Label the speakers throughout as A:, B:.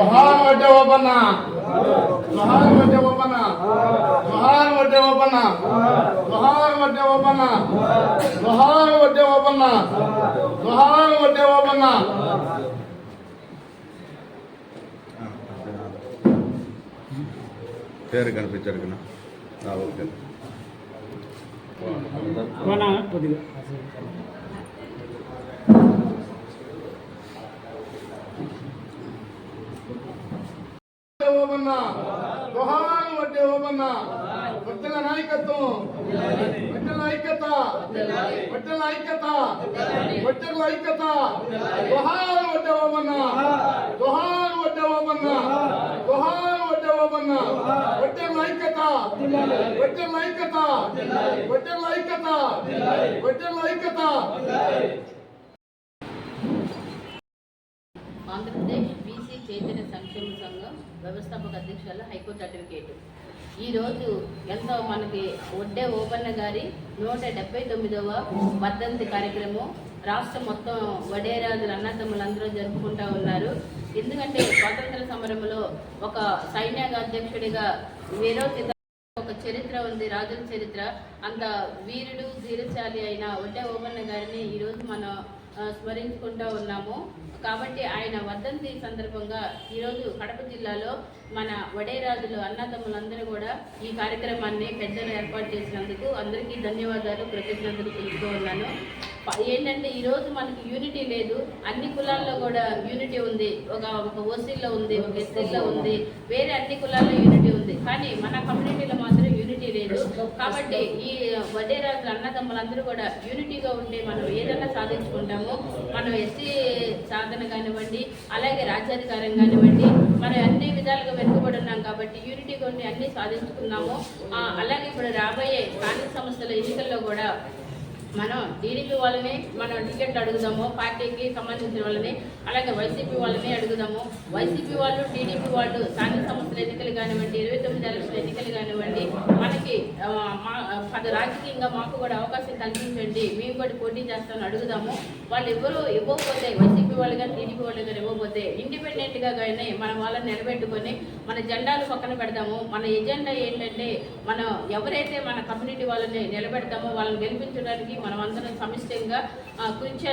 A: జోహార్ వడ్డే ఓపన్న జోహార్ వడ్డే ఓపన్న జోహార్ వడ్డే ఓపన్న జోహార్ వడ్డే ఓపన్న జోహార్ వడ్డే ఓపన్న జోహార్ వడ్డే ఓపన్న
B: పేరు కనిపించాడు కదా. ఆ, ఓకే.
C: మన కొద్దిగా
A: ఓపన్న జోహార్ వడ్డే ఓపన్న వడ్డల నాయకత్వం. వడ్డల ఐక్యత. వడ్డల ఐక్యత. వడ్డల ఐక్యత. జోహార్ వడ్డే ఓపన్న జోహార్ వడ్డే ఓపన్న జోహార్ వడ్డే ఓపన్న వడ్డల ఐక్యత. వడ్డల ఐక్యత. వడ్డల ఐక్యత. వడ్డల ఐక్యత.
D: సంక్షేమ సంఘం వ్యవస్థాపక అధ్యక్షుల హైకోర్టు అడ్వకేట్. ఈరోజు ఎంతో మనకి ఒడ్డే ఓపెన్న గారి నూట డెబ్బై తొమ్మిదవ వర్ధంతి కార్యక్రమం రాష్ట్రం మొత్తం వడేరాజులు అన్నతమ్ములందరూ జరుపుకుంటూ ఉన్నారు. ఎందుకంటే స్వాతంత్ర సమరంలో ఒక సైన్యాగ అధ్యక్షుడిగా వీరోచిత ఒక చరిత్ర ఉంది రాజుల చరిత్ర. అంత వీరుడు ధీరశాలి అయిన ఒడ్డే ఓపెన్న గారిని ఈరోజు మనం స్మరించుకుంటూ ఉన్నాము. కాబట్టి ఆయన వర్ధంతి సందర్భంగా ఈరోజు కడప జిల్లాలో మన వడేరాజులు అన్నదమ్ములందరూ కూడా ఈ కార్యక్రమాన్ని పెద్దలు ఏర్పాటు చేసినందుకు అందరికీ ధన్యవాదాలు కృతజ్ఞతలు తెలుపుతూ ఉన్నాను. ఏంటంటే ఈరోజు మనకి యూనిటీ లేదు. అన్ని కులాల్లో కూడా యూనిటీ ఉంది. ఒక ఒక ఓసీలో ఉంది ఒక ఎస్సీలో ఉంది. వేరే అన్ని కులాల్లో యూనిటీ ఉంది. కానీ మన కమ్యూనిటీలో మాత్రం యూనిటీ లేదు. కాబట్టి ఈ వడ్డేరాజు అన్నదమ్ములందరూ కూడా యూనిటీగా ఉంటే మనం ఏదైనా సాధించుకుంటాము మనం ఎస్సీ సాధన కానివ్వండి అలాగే రాజ్యాధికారం కానివ్వండి మనం అన్ని విధాలుగా వెనుకబడి ఉన్నాం కాబట్టి యూనిటీగా ఉండి అన్ని సాధించుకున్నాము అలాగే ఇప్పుడు రాబోయే స్థానిక సంస్థల ఎన్నికల్లో కూడా మనం టీడీపీ వాళ్ళని మనం టికెట్ అడుగుదాము పార్టీకి సంబంధించిన వాళ్ళని అలాగే వైసీపీ వాళ్ళని అడుగుదాము. వైసీపీ వాళ్ళు టీడీపీ వాళ్ళు స్థానిక సంస్థల ఎన్నికలు కానివ్వండి ఇరవై తొమ్మిది ఎలక్షన్ ఎన్నికలు కానివ్వండి మనకి మా పది రాజకీయంగా మాకు కూడా అవకాశం కల్పించండి. మేము కూడా పోటీ చేస్తామని అడుగుదాము. వాళ్ళు ఎవరు ఇవ్వకపోతే వైసీపీ వాళ్ళు కానీ టీడీపీ వాళ్ళు కానీ ఇవ్వకపోతే ఇండిపెండెంట్గా కానీ మనం వాళ్ళని నిలబెట్టుకొని మన జెండాలు పక్కన పెడదాము. మన ఎజెండా ఏంటంటే మనం ఎవరైతే మన కమ్యూనిటీ వాళ్ళని నిలబెడతామో వాళ్ళని గెలిపించడానికి మనం అందరం సమిష్టంగా కృషి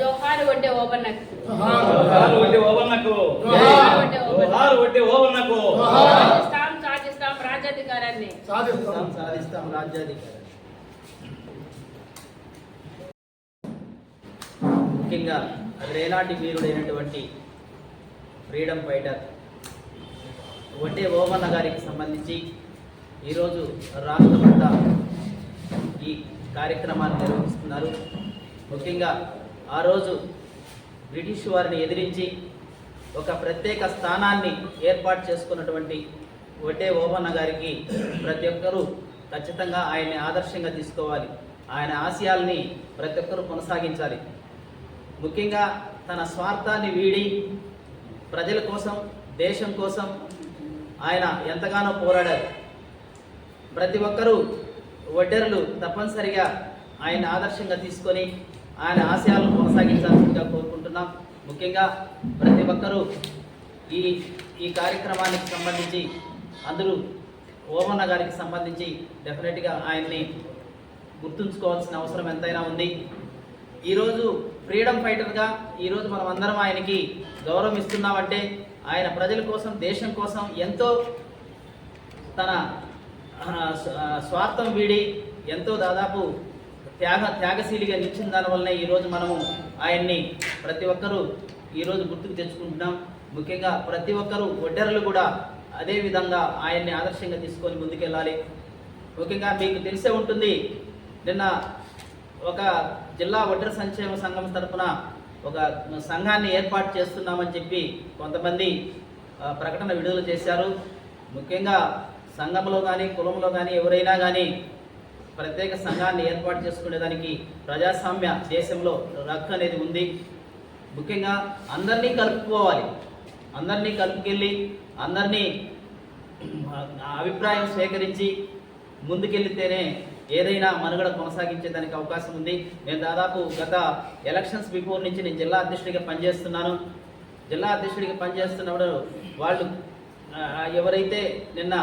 D: జోహారు వడ్డే ఓబన్న
E: జోహారు వడ్డీ ఓవన్నకు
A: జోహార్
D: వడ్డే ఓబన్న
E: జోహారు వడ్డీ ఓవన్నకు
D: సాధిస్తాం సాధిస్తాం రాజ్యాధికారాన్ని.
A: సాధిస్తాం
F: సాధిస్తాం రాజ్యాధికారం ముఖ్యంగా రేనాటి వీరుడైనటువంటి ఫ్రీడమ్ ఫైటర్ వడ్డే ఓమన్న గారికి సంబంధించి ఈరోజు రాష్ట్రమంతా కార్యక్రమాన్ని నిర్వహిస్తున్నారు. ముఖ్యంగా ఆ రోజు బ్రిటిష్ వారిని ఎదిరించి ఒక ప్రత్యేక స్థానాన్ని ఏర్పాటు చేసుకున్నటువంటి వడ్డే ఓమన్న గారికి ప్రతి ఒక్కరూ ఖచ్చితంగా ఆయన్ని ఆదర్శంగా తీసుకోవాలి. ఆయన ఆశయాల్ని ప్రతి ఒక్కరూ కొనసాగించాలి. ముఖ్యంగా తన స్వార్థాన్ని వీడి ప్రజల కోసం దేశం కోసం ఆయన ఎంతగానో పోరాడారు. ప్రతి ఒక్కరూ వడ్డర్లు తప్పనిసరిగా ఆయన ఆదర్శంగా తీసుకొని ఆయన ఆశయాలను కొనసాగించాల్సిందిగా కోరుకుంటున్నాం. ముఖ్యంగా ప్రతి ఒక్కరూ ఈ ఈ కార్యక్రమానికి సంబంధించి అందరూ ఓమన్న గారికి సంబంధించి డెఫినెట్గా ఆయన్ని గుర్తుంచుకోవాల్సిన అవసరం ఎంతైనా ఉంది. ఈరోజు ఫ్రీడమ్ ఫైటర్గా ఈరోజు మనం అందరం ఆయనకి గౌరవం ఇస్తున్నామంటే ఆయన ప్రజల కోసం దేశం కోసం ఎంతో తన స్వార్థం వీడి ఎంతో దాదాపు త్యాగ త్యాగశీలిగా నిలిచిన దానివల్లనే ఈరోజు మనము ఆయన్ని ప్రతి ఒక్కరూ ఈరోజు గుర్తుకు తెచ్చుకుంటున్నాం. ముఖ్యంగా ప్రతి ఒక్కరూ ఒడ్డెరలు కూడా అదే విధంగా ఆయన్ని ఆదర్శంగా తీసుకొని ముందుకెళ్ళాలి. ముఖ్యంగా మీకు తెలిసే ఉంటుంది నిన్న ఒక జిల్లా ఒడ్డర సంక్షేమ సంఘం తరఫున ఒక సంఘాన్ని ఏర్పాటు చేస్తున్నామని చెప్పి కొంతమంది ప్రకటన విడుదల చేశారు. ముఖ్యంగా సంఘంలో కానీ కులంలో కానీ ఎవరైనా కానీ ప్రత్యేక సంఘాన్ని ఏర్పాటు చేసుకునేదానికి ప్రజాస్వామ్య దేశంలో రక్కు అనేది ఉంది. ముఖ్యంగా అందరినీ కలుపుకోవాలి. అందరినీ కలుపుకెళ్ళి అందరినీ అభిప్రాయం స్వీకరించి ముందుకెళ్తేనే ఏదైనా మనుగడ కొనసాగించేదానికి అవకాశం ఉంది. నేను దాదాపు గత ఎలక్షన్స్ బిఫోర్ నుంచి నేను జిల్లా అధ్యక్షుడిగా పనిచేస్తున్నాను. జిల్లా అధ్యక్షుడిగా పనిచేస్తున్నప్పుడు వాళ్ళు ఎవరైతే నిన్న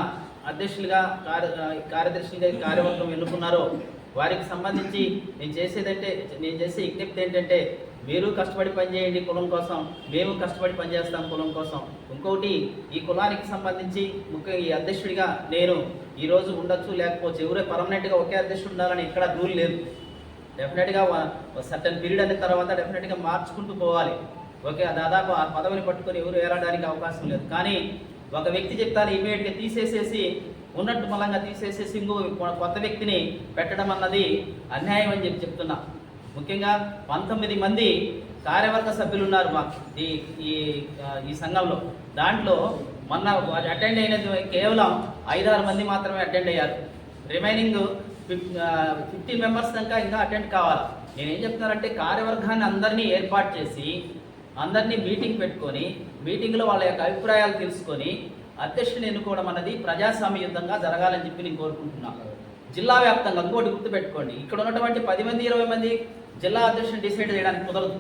F: అధ్యక్షులుగా కార్య కార్యదర్శిగా కార్యదర్శులుగా కార్యవర్గం ఎన్నుకున్నారో వారికి సంబంధించి నేను చేసేదంటే నేను చేసే విజ్ఞప్తి ఏంటంటే మీరు కష్టపడి పనిచేయండి కులం కోసం మేము కష్టపడి పనిచేస్తాం కులం కోసం. ఇంకొకటి ఈ కులానికి సంబంధించి ముఖ్యంగా ఈ అధ్యక్షుడిగా నేను ఈ రోజు ఉండొచ్చు లేకపోవచ్చు ఎవరే పర్మనెంట్గా ఒకే అధ్యక్షుడు ఉండాలని ఇక్కడ రూల్ లేదు. డెఫినెట్గా సర్టన్ పీరియడ్ అయిన తర్వాత డెఫినెట్గా మార్చుకుంటూ పోవాలి. ఓకే దాదాపు ఆ పదవిని పట్టుకొని ఎవరు ఏరడానికి అవకాశం లేదు. కానీ ఒక వ్యక్తి చెప్తాను ఇమీడియట్గా తీసేసేసి ఉన్నట్టు మలంగా తీసేసేసి ఇంకో కొత్త వ్యక్తిని పెట్టడం అన్నది అన్యాయం అని చెప్పి చెప్తున్నా. ముఖ్యంగా పంతొమ్మిది మంది కార్యవర్గ సభ్యులు ఉన్నారు మా ఈ ఈ ఈ సంఘంలో. దాంట్లో మొన్న అటెండ్ అయినది కేవలం ఐదారు మంది మాత్రమే అటెండ్ అయ్యారు. రిమైనింగ్ ఫిఫ్టీ మెంబర్స్ దాకా ఇంకా అటెండ్ కావాలి? నేనేం చెప్తున్నానంటే కార్యవర్గాన్ని అందరినీ ఏర్పాటు చేసి అందరినీ మీటింగ్ పెట్టుకొని మీటింగ్లో వాళ్ళ యొక్క అభిప్రాయాలు తెలుసుకొని అధ్యక్షుని ఎన్నుకోవడం అన్నది ప్రజాస్వామ్యయుతంగా జరగాలని చెప్పి నేను కోరుకుంటున్నాను జిల్లా వ్యాప్తంగా ఇంకోటి గుర్తుపెట్టుకోండి. ఇక్కడ ఉన్నటువంటి పది మంది ఇరవై మంది జిల్లా అధ్యక్షుని డిసైడ్ చేయడానికి కుదరదు.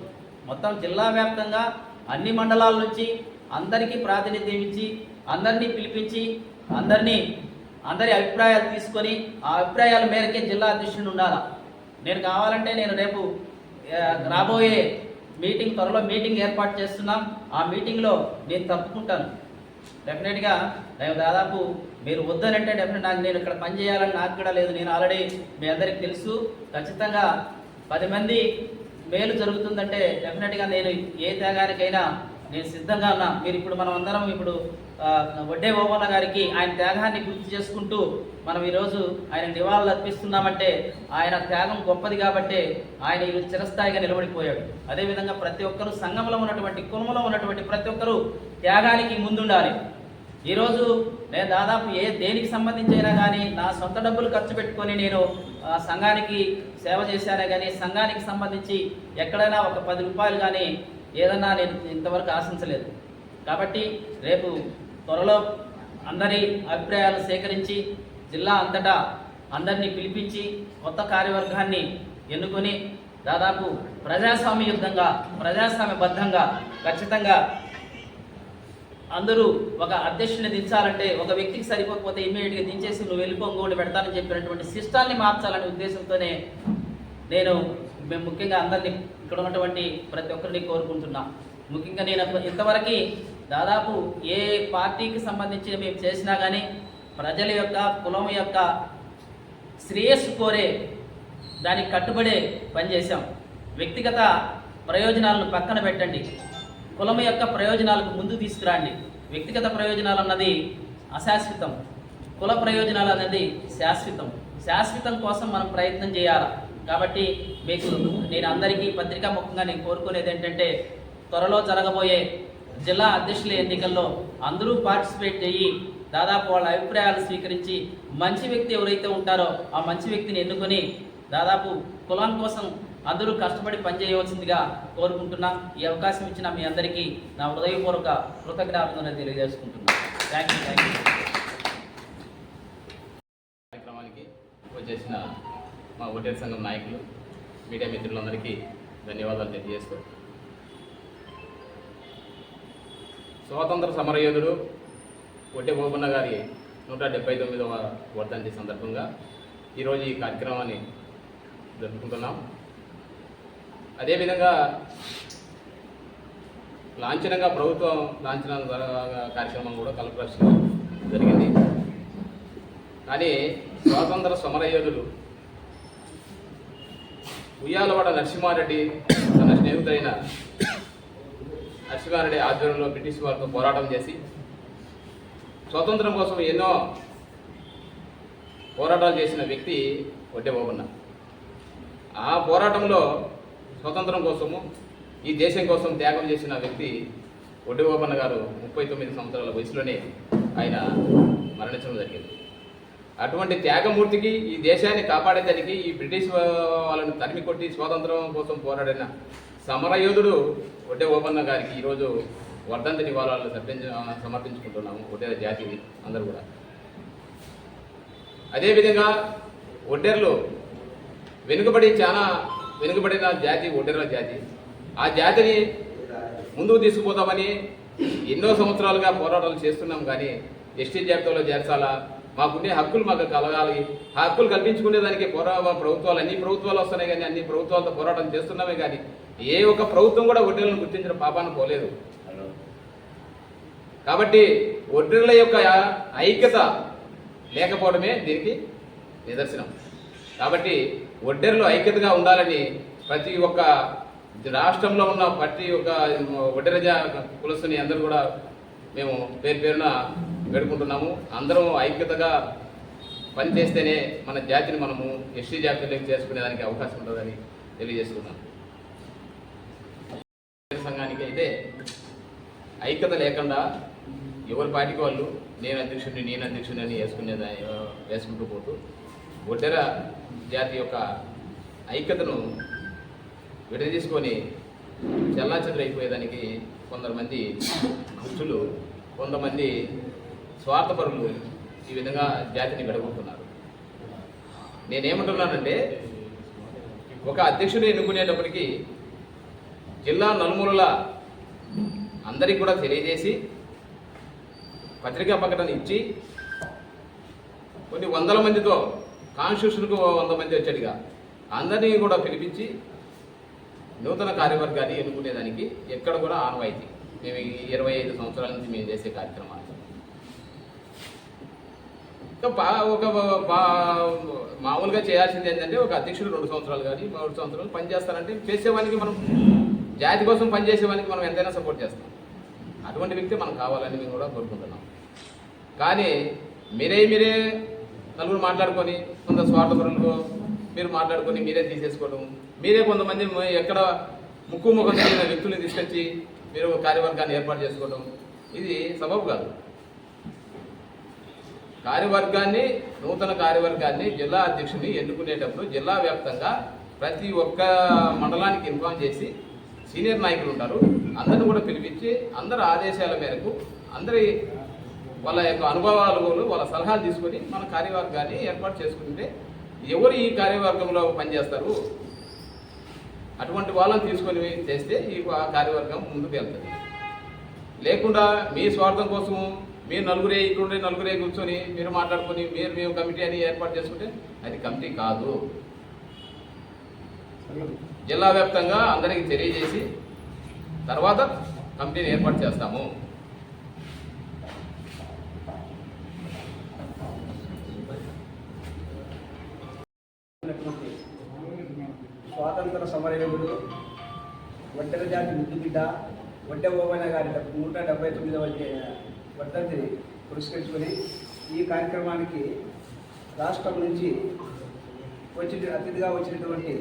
F: మొత్తం జిల్లా వ్యాప్తంగా అన్ని మండలాల నుంచి అందరికీ ప్రాతినిధ్యం ఇచ్చి అందరినీ పిలిపించి అందరినీ అందరి అభిప్రాయాలు తీసుకొని ఆ అభిప్రాయాల మేరకే జిల్లా అధ్యక్షుడు ఉండాలా? నేను కావాలంటే నేను రేపు రాబోయే మీటింగ్ త్వరలో మీటింగ్ ఏర్పాటు చేస్తున్నాం. ఆ మీటింగ్లో నేను తప్పుకుంటాను. డెఫినెట్గా నేను దాదాపు మీరు వద్దనంటే డెఫినెట్ నాకు నేను ఇక్కడ పని చేయాలని నాకు కూడా లేదు. నేను ఆల్రెడీ మీ అందరికి తెలుసు. ఖచ్చితంగా పది మంది మేలు జరుగుతుందంటే డెఫినెట్గా నేను ఏ త్యాగానికైనా నేను సిద్ధంగా ఉన్నా. మీరు ఇప్పుడు మనం అందరం ఇప్పుడు వడ్డే ఓబన్న గారికి ఆయన త్యాగాన్ని గుర్తు చేసుకుంటూ మనం ఈరోజు ఆయన నివాళులు అర్పిస్తున్నామంటే ఆయన త్యాగం గొప్పది కాబట్టే ఆయన ఈరోజు చిరస్థాయిగా నిలబడిపోయాడు. అదేవిధంగా ప్రతి ఒక్కరూ సంఘంలో ఉన్నటువంటి కులంలో ఉన్నటువంటి ప్రతి ఒక్కరూ త్యాగానికి ముందుండాలి. ఈరోజు నేను దాదాపు ఏ దేనికి సంబంధించి అయినా కానీ నా సొంత డబ్బులు ఖర్చు పెట్టుకొని నేను ఆ, సంఘానికి సేవ చేశానే కానీ సంఘానికి సంబంధించి ఎక్కడైనా ఒక పది రూపాయలు కానీ ఏదన్నా నేను ఇంతవరకు ఆశించలేదు. కాబట్టి రేపు త్వరలో అందరి అభిప్రాయాలు సేకరించి జిల్లా అంతటా అందరినీ పిలిపించి కొత్త కార్యవర్గాన్ని ఎన్నుకొని దాదాపు ప్రజాస్వామ్యయుద్ధంగా ప్రజాస్వామ్యబద్ధంగా ఖచ్చితంగా అందరూ ఒక అధ్యక్షుని దించాలంటే ఒక వ్యక్తికి సరిపోకపోతే ఇమీడియట్గా దించేసి నువ్వు వెళ్ళిపో ఇంకోటి పెడతానని చెప్పినటువంటి సిస్టాన్ని మార్చాలనే ఉద్దేశంతోనే నేను మేము ముఖ్యంగా అందరినీ ఇక్కడ ఉన్నటువంటి ప్రతి ఒక్కరిని కోరుకుంటున్నా. ముఖ్యంగా నేను ఇంతవరకు దాదాపు ఏ పార్టీకి సంబంధించి మేము చేసినా కానీ ప్రజల యొక్క కులం యొక్క శ్రేయస్సు కోరే దానికి కట్టుబడే పనిచేశాం వ్యక్తిగత ప్రయోజనాలను పక్కన పెట్టండి. కులం యొక్క ప్రయోజనాలకు ముందు తీసుకురండి. వ్యక్తిగత ప్రయోజనాలు అన్నది అశాశ్వతం. కుల ప్రయోజనాలు అనేది శాశ్వతం. శాశ్వతం కోసం మనం ప్రయత్నం చేయాలి? కాబట్టి మీకు నేను అందరికీ పత్రికా ముఖంగా నేను కోరుకునేది ఏంటంటే త్వరలో జరగబోయే జిల్లా అధ్యక్షుల ఎన్నికల్లో అందరూ పార్టిసిపేట్ అయ్యి దాదాపు వాళ్ళ అభిప్రాయాలు స్వీకరించి మంచి వ్యక్తి ఎవరైతే ఉంటారో ఆ మంచి వ్యక్తిని ఎన్నుకొని దాదాపు కులం కోసం అందరూ కష్టపడి పనిచేయవలసిందిగా కోరుకుంటున్నా. ఈ అవకాశం ఇచ్చిన మీ అందరికీ నా హృదయపూర్వక కృతజ్ఞాపనలు తెలియజేసుకుంటున్నాను థ్యాంక్ యూ థ్యాంక్ యూ
C: కార్యక్రమానికి వచ్చేసిన మా ఓటేర్ సంఘం నాయకులు మీడియా మిత్రులందరికీ ధన్యవాదాలు తెలియజేస్తూ స్వాతంత్ర సమరయోధుడు ఒడ్డె బోబన్న గారి నూట డెబ్బై తొమ్మిదవ వర్ధంతి సందర్భంగా ఈరోజు ఈ కార్యక్రమాన్ని జరుపుకుంటున్నాం. అదేవిధంగా లాంఛనంగా ప్రభుత్వం లాంఛన కార్యక్రమం కూడా కలపరచడం జరిగింది. కానీ స్వాతంత్ర సమరయోధుడు ఉయ్యాలవాడ నరసింహారెడ్డి తన స్నేహితుడైన అశ్వారెడ్డి ఆధ్వర్యంలో బ్రిటిష్ వారితో పోరాటం చేసి స్వాతంత్రం కోసం ఎన్నో పోరాటాలు చేసిన వ్యక్తి వడ్డే ఆ పోరాటంలో స్వతంత్రం కోసము ఈ దేశం కోసం త్యాగం చేసిన వ్యక్తి ఒడ్డు బాబన్న గారు ముప్పై తొమ్మిది సంవత్సరాల వయసులోనే ఆయన మరణించడం జరిగింది. అటువంటి త్యాగమూర్తికి ఈ దేశాన్ని కాపాడేదానికి ఈ బ్రిటిష్ వాళ్ళను వాళ్ళని తరిమి కొట్టి స్వాతంత్రం కోసం పోరాడిన సమరయోధుడు ఒడ్డే ఓపన్న గారికి ఈరోజు వర్ధంతి నివాళాలు సర్పించ సమర్పించుకుంటున్నాము ఒడ్డేర జాతి అందరూ కూడా. అదేవిధంగా ఒడ్డెర్లు వెనుకబడి చాలా వెనుకబడిన జాతి ఒడ్డెర్ల జాతి. ఆ జాతిని ముందుకు తీసుకుపోతామని ఎన్నో సంవత్సరాలుగా పోరాటాలు చేస్తున్నాం కానీ ఎస్టీ జాబితాలో చేర్చాలా? మాకుండే హక్కులు మాకు కలగాలి. ఆ హక్కులు కల్పించుకునేదానికి పోరా ప్రభుత్వాలు? అన్ని ప్రభుత్వాలు వస్తున్నాయి కానీ అన్ని ప్రభుత్వాలతో పోరాటం చేస్తున్నామే కానీ ఏ ఒక్క ప్రభుత్వం కూడా వడ్డీలను గుర్తించిన పాపాన పోలేదు. కాబట్టి ఒడ్డుల యొక్క ఐక్యత లేకపోవడమే దీనికి నిదర్శనం. కాబట్టి ఒడ్డెర్లు ఐక్యతగా ఉండాలని ప్రతి ఒక్క రాష్ట్రంలో ఉన్న ప్రతి ఒక్క ఒడ్డెర కులస్తుని అందరూ కూడా మేము పేరు పేరున వేడుకుంటున్నాము. అందరం ఐక్యతగా పనిచేస్తేనే మన జాతిని మనము ఎస్టీ జాతిలోకి చేసుకునేదానికి అవకాశం ఉంటుందని తెలియజేస్తున్నాను. సంఘానికి అయితే ఐక్యత లేకుండా ఎవరి పార్టీకి వాళ్ళు నేను అధ్యక్షుడిని నేను అధ్యక్షుడిని అని వేసుకునే వేసుకుంటూ పోతూ ఒడ్డెర జాతి యొక్క ఐక్యతను విడదీసుకొని చెల్లాచెదురైపోయేదానికి కొందరు మంది దుష్టులు కొంతమంది స్వార్థపరులు ఈ విధంగా జాతిని విడగొడుతున్నారు. నేనేమంటున్నానంటే ఒక అధ్యక్షుడు ఎన్నుకునేటప్పటికీ జిల్లా నలుమూలల అందరికీ కూడా తెలియజేసి పత్రికా ప్రకటన ఇచ్చి కొన్ని వందల మందితో కాన్స్టిట్యూషన్కు వంద మంది వచ్చాడుగా. అందరినీ కూడా పిలిపించి నూతన కార్యవర్గాన్ని ఎన్నుకునేదానికి ఎక్కడ కూడా ఆనవాయితీ. మేము ఈ ఇరవై ఐదు సంవత్సరాల నుంచి మేము చేసే కార్యక్రమాలు. ఒక మామూలుగా చేయాల్సింది ఏంటంటే ఒక అధ్యక్షుడు రెండు సంవత్సరాలు కానీ మూడు సంవత్సరాలు పనిచేస్తారంటే చేసేవానికి మనం జాతి కోసం పనిచేసేవానికి మనం ఎంతైనా సపోర్ట్ చేస్తాం. అటువంటి వ్యక్తి మనకు కావాలని మేము కూడా కోరుకుంటున్నాం. కానీ మీరే మీరే నలుగురు మాట్లాడుకొని కొంత స్వార్థపరులు మీరు మాట్లాడుకొని మీరే తీసేసుకోవడం మీరే కొంతమంది ఎక్కడ ముక్కు ముఖం తెలియని వ్యక్తుల్ని తీసుకొచ్చి మీరు కార్యవర్గాన్ని ఏర్పాటు చేసుకోవడం ఇది సబబు కాదు. కార్యవర్గాన్ని నూతన కార్యవర్గాన్ని జిల్లా అధ్యక్షుని ఎన్నుకునేటప్పుడు జిల్లా వ్యాప్తంగా ప్రతి ఒక్క మండలానికి ఇన్ఫామ్ చేసి సీనియర్ నాయకులు ఉంటారు. అందరిని కూడా పిలిపించి అందరి ఆదేశాల మేరకు అందరి వాళ్ళ యొక్క అనుభవాలు వాళ్ళ సలహాలు తీసుకొని మన కార్యవర్గాన్ని ఏర్పాటు చేసుకుంటే ఎవరు ఈ కార్యవర్గంలో పనిచేస్తారు? అటువంటి వాళ్ళని తీసుకొని చేస్తే ఈ కార్యవర్గం ముందుకు వెళ్తుంది. లేకుండా మీ స్వార్థం కోసము మీరు నలుగురే ఇక్కడ నలుగురే కూర్చొని మీరు మాట్లాడుకొని మీరు మేము కమిటీ అని ఏర్పాటు చేసుకుంటే అది కమిటీ కాదు. జిల్లా వ్యాప్తంగా అందరికీ తెలియజేసి తర్వాత కమిటీని ఏర్పాటు చేస్తాము.
G: స్వాతంత్ర సమరయోధుడు ఒంటరి జాతి ముద్దు బిడ్డ ఒంటె ఓవైన గారి నూట డెబ్బై తొమ్మిదవ వర్ధంతిని పురస్కరించుకొని ఈ కార్యక్రమానికి రాష్ట్రం నుంచి వచ్చి అతిథిగా వచ్చినటువంటి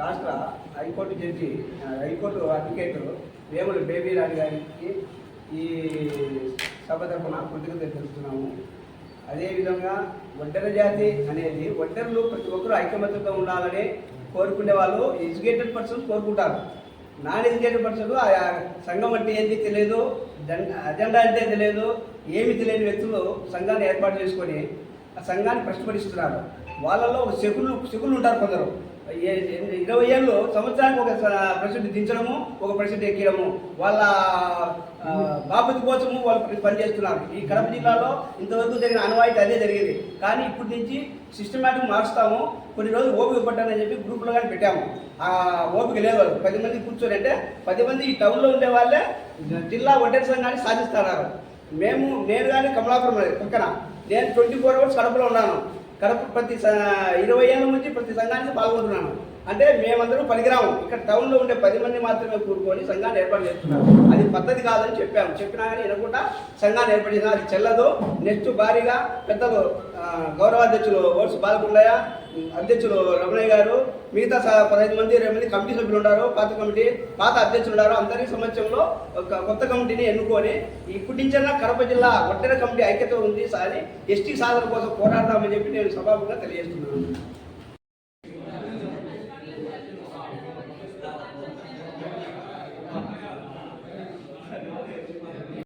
G: రాష్ట్ర high court judge high court advocate Vemula Baby Rani గారికి ఈ సభ తరఫున కృతజ్ఞత తెలుపుతున్నాము. అదేవిధంగా ఒడ్డర జాతి అనేది ఒడ్డెరలు ప్రతి ఒక్కరూ ఐకమత్యంతో ఉండాలని కోరుకునే వాళ్ళు ఎడ్యుకేటెడ్ పర్సన్స్ కోరుకుంటారు. నాన్ ఎడ్యుకేటెడ్ పర్సన్ ఆ సంఘం అంటే ఏంటి తెలియదు జెండా అజెండా అంటే తెలియదు ఏమి తెలియని వ్యక్తులు సంఘాన్ని ఏర్పాటు చేసుకొని ఆ సంఘాన్ని ప్రశ్నపడిస్తున్నారు. వాళ్ళలో శకులు శకులు ఉంటారు కొందరు. ఇరవై ఏళ్ళు సంవత్సరానికి ఒక స- ప్రెసిడెంట్ దించడము ఒక ప్రెసిడెంట్ ఎక్కడము వాళ్ళ బాపతి కోసము వాళ్ళు పని- పనిచేస్తున్నారు ఈ కడప జిల్లాలో ఇంతవరకు జరిగిన అనువాయితీ అదే జరిగేది. కానీ ఇప్పటి నుంచి సిస్టమేటిక్ మారుస్తాము. కొన్ని రోజులు ఓపిక పట్టానని చెప్పి గ్రూపులో కానీ పెట్టాము. ఆ ఓపిక లేదు వాళ్ళు పది మంది కూర్చొని అంటే పది మంది ఈ టౌన్లో ఉండే వాళ్ళే జిల్లా ఒడ్డెర సంఘాన్ని సాధిస్తున్నారు. మేము నేను కానీ కమలాపురం పక్కన. నేను ట్వంటీ ఫోర్ అవర్స్ కడపలో ఉన్నాను. కడప ప్రతి ఇరవై ఏళ్ళ నుంచి ప్రతి సంఘానికి పాల్గొంటున్నాను. అంటే మేమందరం పనికిరాము. ఇక్కడ టౌన్లో ఉండే పది మంది మాత్రమే కూరుకొని సంఘాన్ని ఏర్పాటు చేస్తున్నారు. అది పద్ధతి కాదని చెప్పాము. చెప్పినా కానీ వినకుండా సంఘాన్ని ఏర్పాటు చేసిన అది చెల్లదు. నెక్స్ట్ భారీగా పెద్దలు గౌరవాధ్యక్షులు ఓట్స్ బాలకుండయ్య అధ్యక్షులు రమణయ్య గారు మిగతా పదహైదు మంది ఇరవై మంది కమిటీ సభ్యులు ఉన్నారు పాత కమిటీ పాత అధ్యక్షులు ఉన్నారు అందరి సమక్షంలో ఒక కొత్త కమిటీని ఎన్నుకొని ఇప్పటి నుంచైనా కడప జిల్లా ఒట్టెర కమిటీ ఐక్యత ఉంది సారి ఎస్టీ సాధన కోసం పోరాడదామని చెప్పి నేను సభాముగా తెలియజేస్తున్నాను.